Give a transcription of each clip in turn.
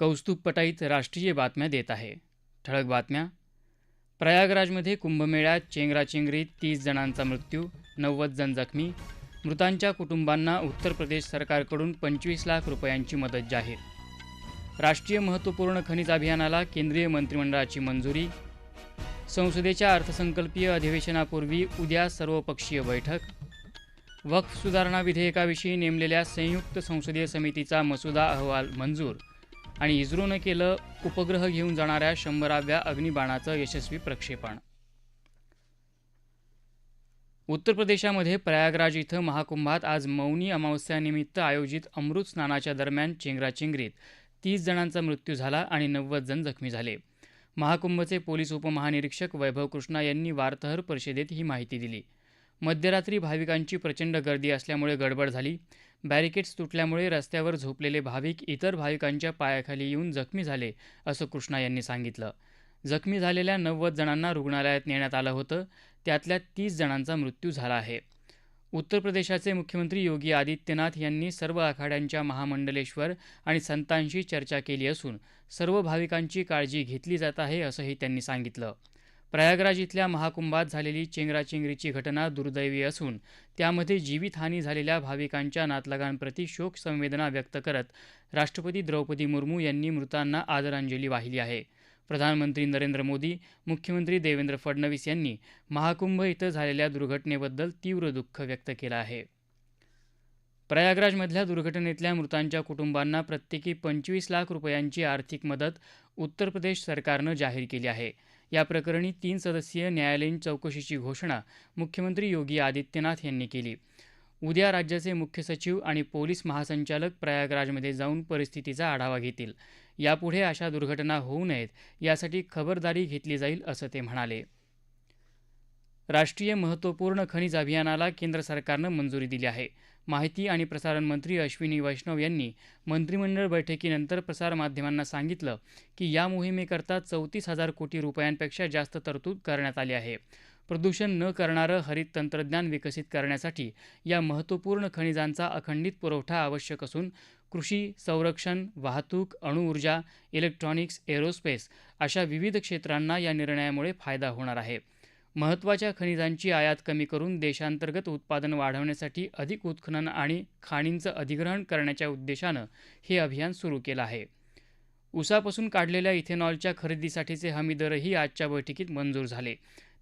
कौस्तुभ पटाईत राष्ट्रीय बातम्या देत आहे. ठळक बातम्या. प्रयागराजमध्ये कुंभमेळ्यात चेंगराचेंगरीत तीस जणांचा मृत्यू नव्वद जण जखमी. मृतांच्या कुटुंबांना उत्तर प्रदेश सरकारकडून पंचवीस लाख रुपयांची मदत जाहीर. राष्ट्रीय महत्त्वपूर्ण खनिज अभियानाला केंद्रीय मंत्रिमंडळाची मंजुरी. संसदेच्या अर्थसंकल्पीय अधिवेशनापूर्वी उद्या सर्वपक्षीय बैठक. वक्फ सुधारणा विधेयकाविषयी नेमलेल्या संयुक्त संसदीय समितीचा मसुदा अहवाल मंजूर. आणि इस्रोनं केलं उपग्रह घेऊन जाणाऱ्या शंभराव्या अग्निबाणाचं यशस्वी प्रक्षेपण. उत्तर प्रदेशामध्ये प्रयागराज इथं महाकुंभात आज मौनी अमावस्यानिमित्त आयोजित अमृत स्नानाच्या दरम्यान चेंगराचेंगरीत तीस जणांचा मृत्यू झाला आणि नव्वद जण जखमी झाले. महाकुंभचे पोलीस उपमहानिरीक्षक वैभव कृष्णा यांनी वार्ताहर परिषदेत ही माहिती दिली. मध्यरात्री भाविकांची प्रचंड गर्दी असल्यामुळे गडबड झाली. बॅरिकेड्स तुटल्यामुळे रस्त्यावर झोपलेले भाविक इतर भाविकांच्या पायाखाली येऊन जखमी झाले असं कृष्णा यांनी सांगितलं. जखमी झालेल्या नव्वद जणांना रुग्णालयात नेण्यात आलं होतं. त्यातल्या तीस जणांचा मृत्यू झाला आहे. उत्तर प्रदेशाचे मुख्यमंत्री योगी आदित्यनाथ यांनी सर्व आखाड्यांच्या महामंडलेश्वर आणि संतांशी चर्चा केली असून सर्व भाविकांची काळजी घेतली जात आहे असंही त्यांनी सांगितलं. प्रयागराज इथल्या महाकुंभात झालेली चेंगराचेंगरीची घटना दुर्दैवी असून त्यामध्ये जीवितहानी झालेल्या भाविकांच्या नातलगांप्रती शोक संवेदना व्यक्त करत राष्ट्रपती द्रौपदी मुर्मू यांनी मृतांना आदरांजली वाहिली आहे. प्रधानमंत्री नरेंद्र मोदी मुख्यमंत्री देवेंद्र फडणवीस यांनी महाकुंभ इथं झालेल्या दुर्घटनेबद्दल तीव्र दुःख व्यक्त केलं आहे. प्रयागराजमधल्या दुर्घटनेतल्या मृतांच्या कुटुंबांना प्रत्येकी पंचवीस लाख रुपयांची आर्थिक मदत उत्तर प्रदेश सरकारनं जाहीर केली आहे. या प्रकरणी तीन सदस्यीय न्यायालयीन चौकशीची घोषणा मुख्यमंत्री योगी आदित्यनाथ यांनी केली. उद्या राज्याचे मुख्य सचिव आणि पोलीस महासंचालक प्रयागराजमध्ये जाऊन परिस्थितीचा आढावा घेतील. यापुढे अशा दुर्घटना होऊ नयेत यासाठी खबरदारी घेतली जाईल असं ते म्हणाले. राष्ट्रीय महत्त्वपूर्ण खनिज अभियानाला केंद्र सरकारनं मंजुरी दिली आहे. माहिती आणि प्रसारण मंत्री अश्विनी वैष्णव यांनी मंत्रिमंडळ बैठकीनंतर प्रसारमाध्यमांना सांगितलं की या मोहिमेकरता चौतीस हजार कोटी रुपयांपेक्षा जास्त तरतूद करण्यात आली आहे. प्रदूषण न करणारं हरित तंत्रज्ञान विकसित करण्यासाठी या महत्त्वपूर्ण खनिजांचा अखंडित पुरवठा आवश्यक असून कृषी संरक्षण वाहतूक अणुऊर्जा इलेक्ट्रॉनिक्स एरोस्पेस अशा विविध क्षेत्रांना या निर्णयामुळे फायदा होणार आहे. महत्त्वाच्या खनिजांची आयात कमी करून देशांतर्गत उत्पादन वाढवण्यासाठी अधिक उत्खनन आणि खाणींचं अधिग्रहण करण्याच्या उद्देशानं हे अभियान सुरू केलं आहे. उसापासून काढलेल्या इथेनॉलच्या खरेदीसाठीचे हमीदरही आजच्या बैठकीत मंजूर झाले.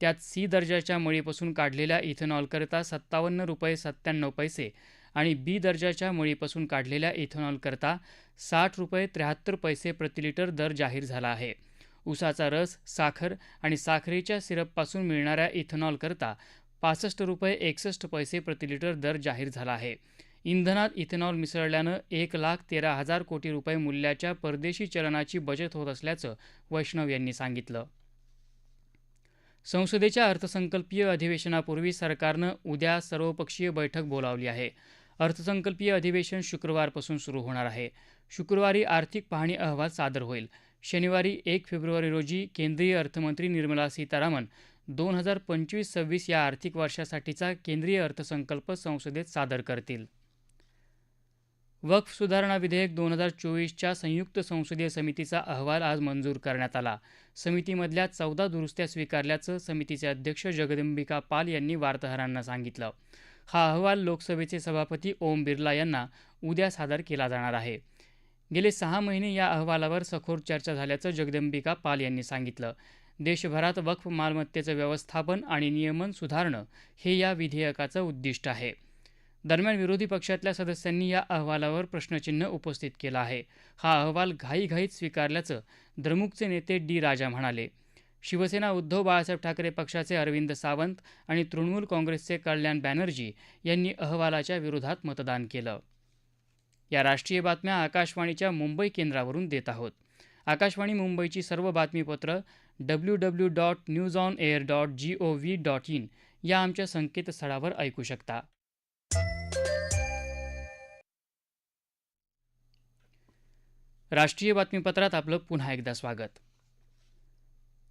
त्यात सी दर्जाच्या मळीपासून काढलेल्या इथेनॉलकरता सत्तावन्न रुपये सत्त्याण्णव पैसे आणि बी दर्जाच्या मळीपासून काढलेल्या इथेनॉलकरता साठ रुपये त्र्याहत्तर पैसे प्रतिलिटर दर जाहीर झाला आहे. उसाचा रस साखर आणि साखरेच्या सिरपपासून मिळणाऱ्या इथेनॉलकरता पासष्ट रुपये एकसष्ट पैसे प्रतिलिटर दर जाहीर झाला आहे. इंधनात इथेनॉल मिसळल्यानं एक लाख तेरा हजार कोटी रुपये मूल्याच्या परदेशी चलनाची बचत होत असल्याचं वैष्णव यांनी सांगितलं. संसदेच्या अर्थसंकल्पीय अधिवेशनापूर्वी सरकारनं उद्या सर्वपक्षीय बैठक बोलावली आहे. अर्थसंकल्पीय अधिवेशन शुक्रवारपासून सुरू होणार आहे. शुक्रवारी आर्थिक पाहणी अहवाल सादर होईल. शनिवारी एक फेब्रुवारी रोजी केंद्रीय अर्थमंत्री निर्मला सीतारामन दोन हजार पंचवीस सव्वीस या आर्थिक वर्षासाठीचा केंद्रीय अर्थसंकल्प संसदेत सादर करतील. वक्फ सुधारणा विधेयक दोन हजार चोवीसच्या संयुक्त संसदीय समितीचा अहवाल आज मंजूर करण्यात आला. समितीमधल्या चौदा दुरुस्त्या स्वीकारल्याचं समितीचे अध्यक्ष जगदंबिका पाल यांनी वार्ताहरांना सांगितलं. हा अहवाल लोकसभेचे सभापती ओम बिर्ला यांना उद्या सादर केला जाणार आहे. गेले सहा महिने या अहवालावर सखोर चर्चा झाल्याचं जगदंबिका पाल यांनी सांगितलं. देशभरात वक्फ मालमत्तेचं व्यवस्थापन आणि नियमन सुधारणं हे या विधेयकाचं उद्दिष्ट आहे. दरम्यान विरोधी पक्षातल्या सदस्यांनी या अहवालावर प्रश्नचिन्ह उपस्थित केलं आहे. हा अहवाल घाईघाईत स्वीकारल्याचं द्रमुकचे नेते डी राजा म्हणाले. शिवसेना उद्धव बाळासाहेब ठाकरे पक्षाचे अरविंद सावंत आणि तृणमूल काँग्रेसचे कल्याण बॅनर्जी यांनी अहवालाच्या विरोधात मतदान केलं. या राष्ट्रीय बातम्या आकाशवाणीच्या मुंबई केंद्रावरून देत आहोत. आकाशवाणी मुंबईची सर्व बातमीपत्र W W dot news on air dot G O V dot in या आमच्या संकेतस्थळावर ऐकू शकता. राष्ट्रीय बातमीपत्रात आपलं पुन्हा एकदा स्वागत.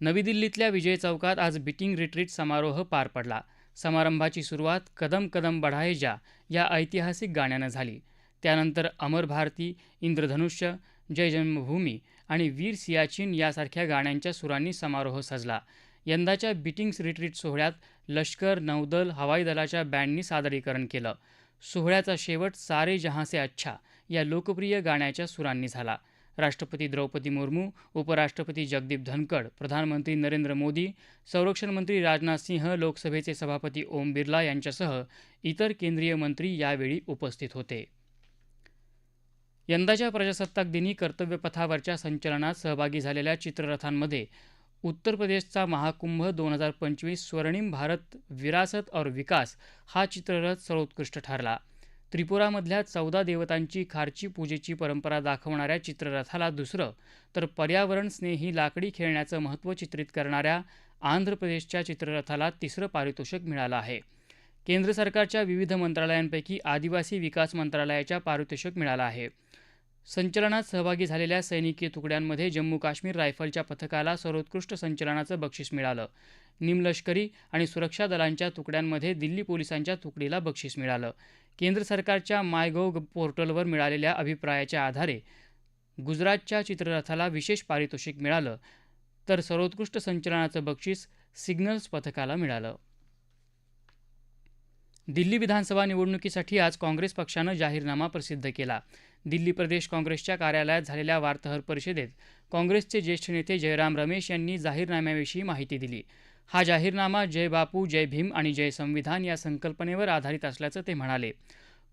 नवी दिल्लीतल्या विजय चौकात आज बिटिंग रिट्रीट समारोह पार पडला. समारंभाची सुरुवात कदम कदम बढाये जा या ऐतिहासिक गाण्यानं झाली. त्यानंतर अमर भारती इंद्रधनुष्य जय जन्मभूमी आणि वीर सियाचीन यासारख्या गाण्यांच्या सुरांनी समारोह सजला. यंदाच्या बिटिंग्स रिट्रीट सोहळ्यात लष्कर नौदल हवाई दलाच्या बँडनी सादरीकरण केलं. सोहळ्याचा शेवट सारे जहांसे अच्छा या लोकप्रिय गाण्याच्या सुरांनी झाला. राष्ट्रपती द्रौपदी मुर्मू उपराष्ट्रपती जगदीप धनखड प्रधानमंत्री नरेंद्र मोदी संरक्षण मंत्री राजनाथ सिंह लोकसभेचे सभापती ओम बिर्ला यांच्यासह इतर केंद्रीय मंत्री यावेळी उपस्थित होते. यंदाच्या प्रजासत्ताक दिनी कर्तव्यपथावरच्या संचलनात सहभागी झालेल्या चित्ररथांमध्ये उत्तर प्रदेशचा महाकुंभ दोन हजार पंचवीस स्वर्णिम भारत विरासत और विकास हा चित्ररथ सर्वोत्कृष्ट ठरला. त्रिपुरामधल्या चौदा देवतांची खारची पूजेची परंपरा दाखवणाऱ्या चित्ररथाला दुसरं तर पर्यावरण स्नेही लाकडी खेळण्याचं महत्त्व चित्रित करणाऱ्या आंध्र प्रदेशच्या चित्ररथाला तिसरं पारितोषिक मिळालं आहे. केंद्र सरकारच्या विविध मंत्रालयांपैकी आदिवासी विकास मंत्रालयाच्या पारितोषिक मिळालं आहे. संचलनात सहभागी झालेल्या सैनिकी तुकड्यांमध्ये जम्मू काश्मीर रायफलच्या पथकाला सर्वोत्कृष्ट संचलनाचं बक्षीस मिळालं. निमलष्करी आणि सुरक्षा दलांच्या तुकड्यांमध्ये दिल्ली पोलिसांच्या तुकडीला बक्षीस मिळालं. केंद्र सरकारच्या मायगोव पोर्टलवर मिळालेल्या अभिप्रायाच्या आधारे गुजरातच्या चित्ररथाला विशेष पारितोषिक मिळालं. तर सर्वोत्कृष्ट संचलनाचं बक्षीस सिग्नल्स पथकाला मिळालं. दिल्ली विधानसभा निवडणुकीसाठी आज काँग्रेस पक्षानं जाहीरनामा प्रसिद्ध केला. दिल्ली प्रदेश काँग्रेसच्या कार्यालयात झालेल्या वार्ताहर परिषदेत काँग्रेसचे ज्येष्ठ नेते जयराम रमेश यांनी जाहीरनाम्याविषयी माहिती दिली. हा जाहीरनामा जय बापू जय भीम आणि जय संविधान या संकल्पनेवर आधारित असल्याचं ते म्हणाले.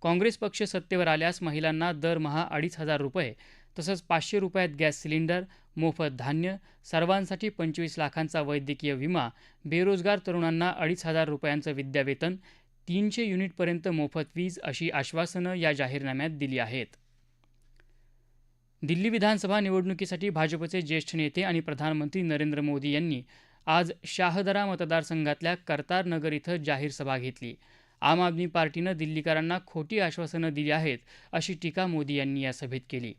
काँग्रेस पक्ष सत्तेवर आल्यास महिलांना दरमहा अडीच हजार रुपये तसंच पाचशे रुपयात गॅस सिलेंडर मोफत धान्य सर्वांसाठी पंचवीस लाखांचा वैद्यकीय विमा बेरोजगार तरुणांना अडीच हजार रुपयांचं विद्यावेतन तीनशे युनिटपर्यंत मोफत वीज अशी आश्वासनं या जाहीरनाम्यात दिली आहेत. दिल्ली विधानसभा निवडणुकीसाठी भाजपचे ज्येष्ठ नेते आणि प्रधानमंत्री नरेंद्र मोदी यांनी आज शाहदरा मतदारसंघातल्या कर्तारनगर इथं जाहीर सभा घेतली. आम आदमी पार्टीनं दिल्लीकरांना खोटी आश्वासनं दिली आहेत अशी टीका मोदी यांनी या सभेत केली.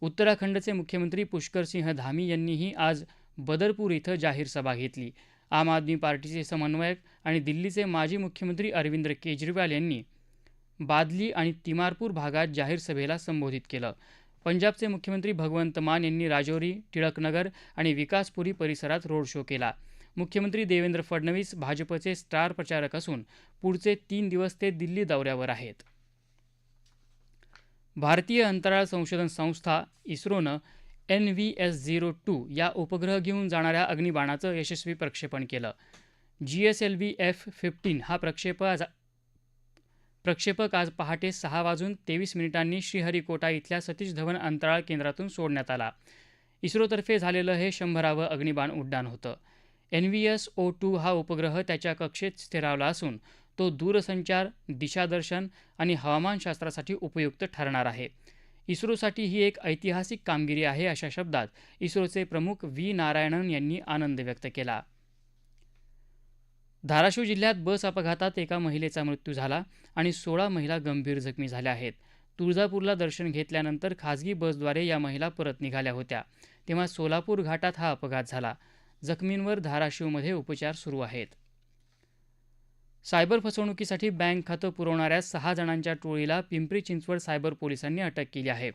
उत्तराखंडचे मुख्यमंत्री पुष्करसिंह धामी यांनीही आज बदरपूर इथं जाहीर सभा घेतली. आम आदमी पार्टीचे समन्वयक आणि दिल्लीचे माजी मुख्यमंत्री अरविंद केजरीवाल यांनी बादली आणि तिमारपूर भागात जाहीर सभेला संबोधित केलं. पंजाबचे मुख्यमंत्री भगवंत मान यांनी राजौरी टिळकनगर आणि विकासपुरी परिसरात रोड शो केला. मुख्यमंत्री देवेंद्र फडणवीस भाजपचे स्टार प्रचारक असून पुढचे तीन दिवस ते दिल्ली दौऱ्यावर आहेत. भारतीय अंतराळ संशोधन संस्था इस्रोनं N V S zero two या उपग्रह घेऊन जाणाऱ्या अग्निबाणाचं यशस्वी प्रक्षेपण केलं. G S L V F fifteen हा प्रक्षेप आज प्रक्षेपक आज पहाटे सहा वाजून तेवीस मिनिटांनी श्रीहरिकोटा इथल्या सतीश धवन अंतराळ केंद्रातून सोडण्यात आला. इस्रोतर्फे झालेलं हे शंभरावं अग्निबाण उड्डाण होतं. N V S O two हा उपग्रह त्याच्या कक्षेत स्थिरावला असून तो दूरसंचार दिशादर्शन आणि हवामानशास्त्रासाठी उपयुक्त ठरणार आहे. इस्रोसाठी ही एक ऐतिहासिक कामगिरी आहे अशा शब्दात इस्रोचे प्रमुख व्ही नारायणन यांनी आनंद व्यक्त केला. धाराशिव जिल्ह्यात बस अपघातात एका महिलेचा मृत्यू झाला आणि सोळा महिला गंभीर जखमी झाल्या आहेत. तुळजापूरला दर्शन घेतल्यानंतर खाजगी बसद्वारे या महिला परत निघाल्या होत्या. तेव्हा सोलापूर घाटात हा अपघात झाला. जखमींवर धाराशिवमध्ये उपचार सुरू आहेत. सायबर फसवणुकीसाठी बँक खातं पुरवणाऱ्या सहा जणांच्या टोळीला पिंपरी चिंचवड सायबर पोलिसांनी अटक केली आहे.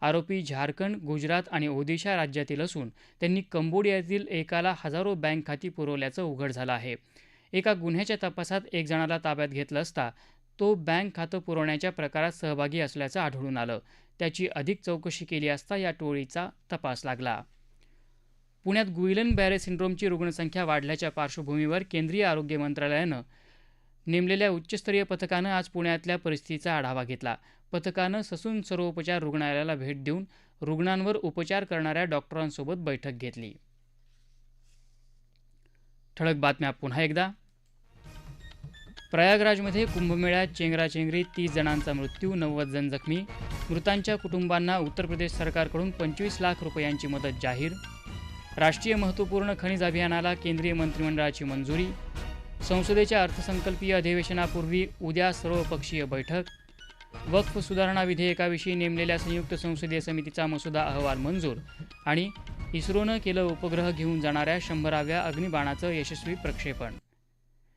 आरोपी झारखंड गुजरात आणि ओदिशा राज्यातील असून त्यांनी कंबोडियातील एकाला हजारो बँक खाती पुरवल्याचं उघड झालं आहे. एका गुन्ह्याच्या तपासात एक जणाला ताब्यात घेतलं असता तो बँक खातं पुरवण्याच्या प्रकारात सहभागी असल्याचं आढळून आलं. त्याची अधिक चौकशी केली असता या टोळीचा तपास लागला. पुण्यात गुइलन बॅरे सिंड्रोमची रुग्णसंख्या वाढल्याच्या पार्श्वभूमीवर केंद्रीय आरोग्य मंत्रालयानं नेमलेल्या उच्चस्तरीय पथकानं आज पुण्यातल्या परिस्थितीचा आढावा घेतला. पथकानं ससून सर्वोपचार रुग्णालयाला भेट देऊन रुग्णांवर उपचार करणाऱ्या डॉक्टरांसोबत बैठक घेतली. ठळक बातम्या पुन्हा एकदा. प्रयागराजमध्ये कुंभमेळ्यात चेंगराचेंगरी तीस जणांचा मृत्यू नव्वद जण जखमी. मृतांच्या कुटुंबांना उत्तर प्रदेश सरकारकडून पंचवीस लाख रुपयांची मदत जाहीर. राष्ट्रीय महत्त्वपूर्ण खनिज अभियानाला केंद्रीय मंत्रिमंडळाची मंजुरी. संसदेच्या अर्थसंकल्पीय अधिवेशनापूर्वी उद्या सर्वपक्षीय बैठक. वक्फ सुधारणा विधेयकाविषयी नेमलेल्या संयुक्त संसदीय समितीचा मसुदा अहवाल मंजूर आणि इस्रोनं केलं उपग्रह घेऊन जाणाऱ्या शंभराव्या अग्निबाणाचं यशस्वी प्रक्षेपण.